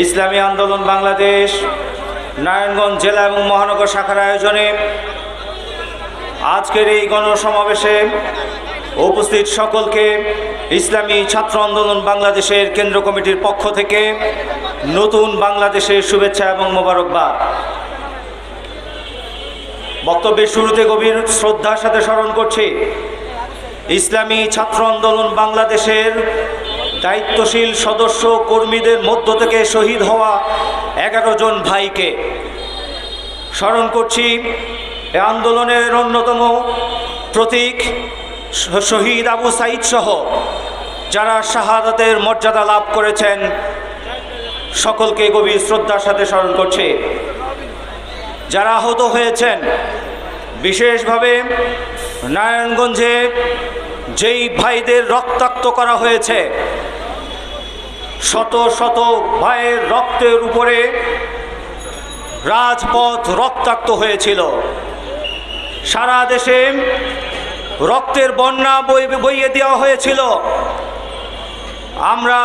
ইসলামী আন্দোলন বাংলাদেশ, নারায়ণগঞ্জ জেলা এবং মহানগর শাখার আয়োজনে আজকের এই গণসমাবেশে উপস্থিত সকলকে ইসলামী ছাত্র আন্দোলন বাংলাদেশের কেন্দ্র কমিটির পক্ষ থেকে নতুন বাংলাদেশের শুভেচ্ছা এবং মোবারকবাদ। বক্তব্যের শুরুতে গভীর শ্রদ্ধার সাথে স্মরণ করছি, ইসলামী ছাত্র আন্দোলন বাংলাদেশের দায়িত্বশীল সদস্য কর্মীদের মধ্য থেকে শহীদ হওয়া এগারো জন ভাইকে স্মরণ করছি, এ আন্দোলনের অন্যতম প্রতীক শহীদ আবু সাইদ সহ যারা শাহাদাতের মর্যাদা লাভ করেছেন, সকলকে গভীর শ্রদ্ধার সাথে স্মরণ করছে। যারা আহত হয়েছেন, বিশেষভাবে নারায়ণগঞ্জে যেই ভাইদের রক্তাক্ত করা হয়েছে শত শত ভাইয়ের রক্তের উপরে রাজপথ রক্তাক্ত হয়েছিল। সারা দেশে রক্তের বন্যা বই বইয়ে দেওয়া হয়েছিল। আমরা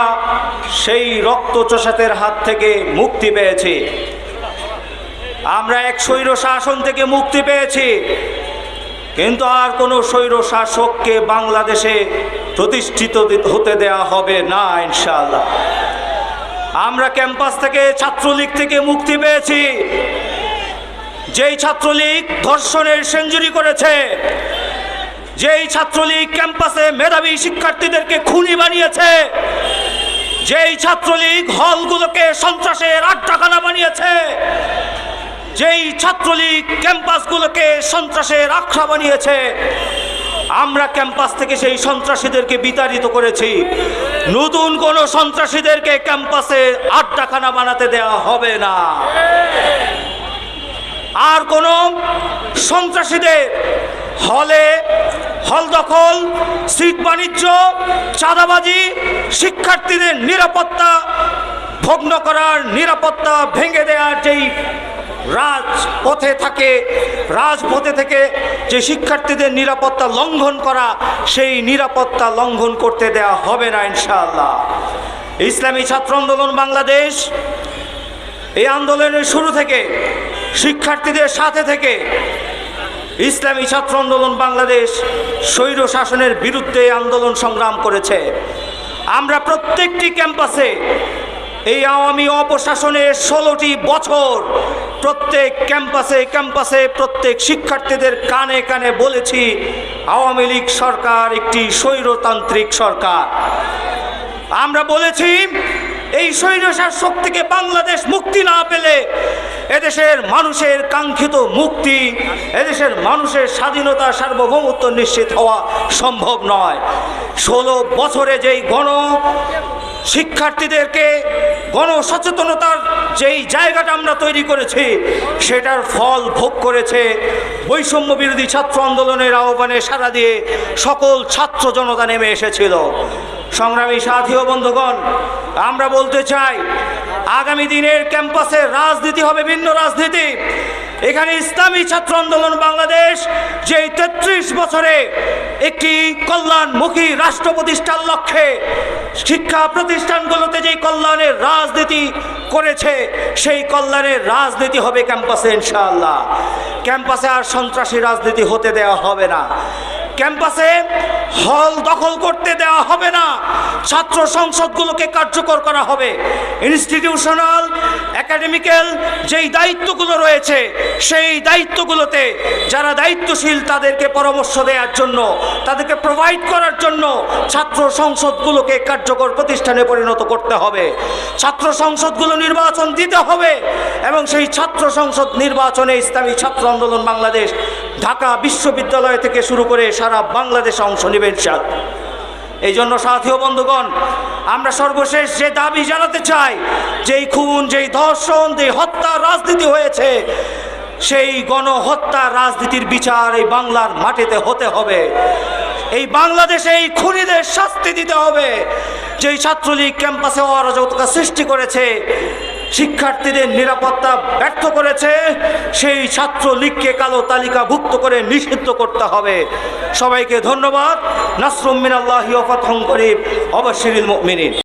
সেই রক্ত চষাতের হাত থেকে মুক্তি পেয়েছি। আমরা এক স্বৈর শাসন থেকে মুক্তি পেয়েছি। কিন্তু আর কোনো স্বৈর শাসককে বাংলাদেশে প্রতিষ্ঠিত হতে দেয়া হবে না, ইনশাআল্লাহ। আমরা ক্যাম্পাস থেকে ছাত্রলীগ থেকে মুক্তি পেয়েছি। যেই ছাত্রলীগ ধর্ষণের সেঞ্চুরি করেছে, যেই ছাত্রলীগ ক্যাম্পাসে মেধাবী শিক্ষার্থীদেরকে খুনি বানিয়েছে, যেই ছাত্রলীগ হলগুলোকে সন্ত্রাসের আড্ডাখানা বানিয়েছে, যেই ছাত্রলীগ ক্যাম্পাসগুলোকে সন্ত্রাসের আখড়া বানিয়েছে আমরা ক্যাম্পাস থেকে সেই সন্ত্রাসীদেরকে বিতাড়িত করেছি। নতুন কোন সন্ত্রাসীদেরকে ক্যাম্পাসে আড্ডাখানা বানাতে দেওয়া হবে না। আর কোন সন্ত্রাসীদের হলে হল দখল, সিট বাণিজ্য, চাঁদাবাজি, শিক্ষার্থীদের নিরাপত্তা, ভগ্ন করার নিরাপত্তা ভেঙে দেওয়ার যেই রাজপথে থাকে, রাজপথে থেকে যে শিক্ষার্থীদের নিরাপত্তা লঙ্ঘন করা, সেই নিরাপত্তা লঙ্ঘন করতে দেওয়া হবে না ইনশাআল্লাহ। ইসলামী ছাত্র আন্দোলন বাংলাদেশ, এই আন্দোলনের শুরু থেকে, শিক্ষার্থীদের সাথে থেকে, ইসলামী ছাত্র আন্দোলন বাংলাদেশ স্বৈর শাসনের বিরুদ্ধে আন্দোলন সংগ্রাম করেছে। আমরা প্রত্যেকটি ক্যাম্পাসে এই আওয়ামী অপশাসনের ষোলোটি বছর প্রত্যেক ক্যাম্পাসে ক্যাম্পাসে প্রত্যেক শিক্ষার্থীদের কানে কানে বলেছি, আওয়ামী লীগ সরকার একটি স্বৈরতান্ত্রিক সরকার। আমরা বলেছি, এই স্বৈরশাসক থেকে বাংলাদেশ মুক্তি না পেলে এদেশের মানুষের কাঙ্ক্ষিত মুক্তি, এদেশের মানুষের স্বাধীনতা, সার্বভৌমত্ব নিশ্চিত হওয়া সম্ভব নয়। ষোলো বছরে যেই গণ শিক্ষার্থীদেরকে গণসচেতনতার যেই জায়গাটা আমরা তৈরি করেছি, সেটার ফল ভোগ করেছে বৈষম্য বিরোধী ছাত্র আন্দোলনের আহ্বানে সাড়া দিয়ে সকল ছাত্র জনতা নেমে এসেছিল। সংগ্রামী সাথী ও বন্ধুগণ, আমরা বলতে চাই, আগামী দিনের ক্যাম্পাসে রাজনীতি হবে ভিন্ন রাজনীতি। এখানে ইসলামী ছাত্র আন্দোলন বাংলাদেশ যে তেত্রিশ বছরে একটি কল্যাণমুখী রাষ্ট্র প্রতিষ্ঠার লক্ষ্যে শিক্ষা প্রতিষ্ঠানগুলোতে যে কল্যাণের রাজনীতি করেছে, সেই কল্যাণের রাজনীতি হবে ক্যাম্পাসে, ইনশাআল্লাহ। ক্যাম্পাসে আর সন্ত্রাসী রাজনীতি হতে দেওয়া হবে না। ক্যাম্পাসে হল দখল করতে দেওয়া হবে না। ছাত্র সংসদগুলোকে কার্যকর করা হবে। ইনস্টিটিউশনাল, একাডেমিক্যাল যেই দায়িত্বগুলো রয়েছে, সেই দায়িত্বগুলোতে যারা দায়িত্বশীল তাদেরকে পরামর্শ দেওয়ার জন্য, তাদেরকে প্রোভাইড করার জন্য ছাত্র সংসদগুলোকে কার্যকর প্রতিষ্ঠানে পরিণত করতে হবে। ছাত্র সংসদগুলো নির্বাচন দিতে হবে এবং সেই ছাত্র সংসদ নির্বাচনে ইসলামী ছাত্র আন্দোলন বাংলাদেশ ঢাকা বিশ্ববিদ্যালয় থেকে শুরু করে সারা বাংলাদেশে অংশ নেবেন সাথ এই জন্য সাথী ও বন্ধুগণ, আমরা সর্বশেষ যে দাবি জানাতে চাই, যেই খুন, যেই ধর্ষণ, যেই হত্যা রাজনীতি হয়েছে, সেই গণহত্যা রাজনীতির বিচার এই বাংলার মাটিতে হতে হবে। এই বাংলাদেশে এই খুনিদের শাস্তি দিতে হবে। যেই ছাত্রলীগ ক্যাম্পাসে অরাজকতা সৃষ্টি করেছে শিক্ষার্থীদের নিরাপত্তা ব্যর্থ করেছে, সেই ছাত্রলীগকে কালো তালিকাভুক্ত করে নিষিদ্ধ করতে হবে। সবাইকে ধন্যবাদ। নাসরুম মিনাল্লাহি ওয়া ফাতহুম করিব অবশ্যিরিল মুমিনিন।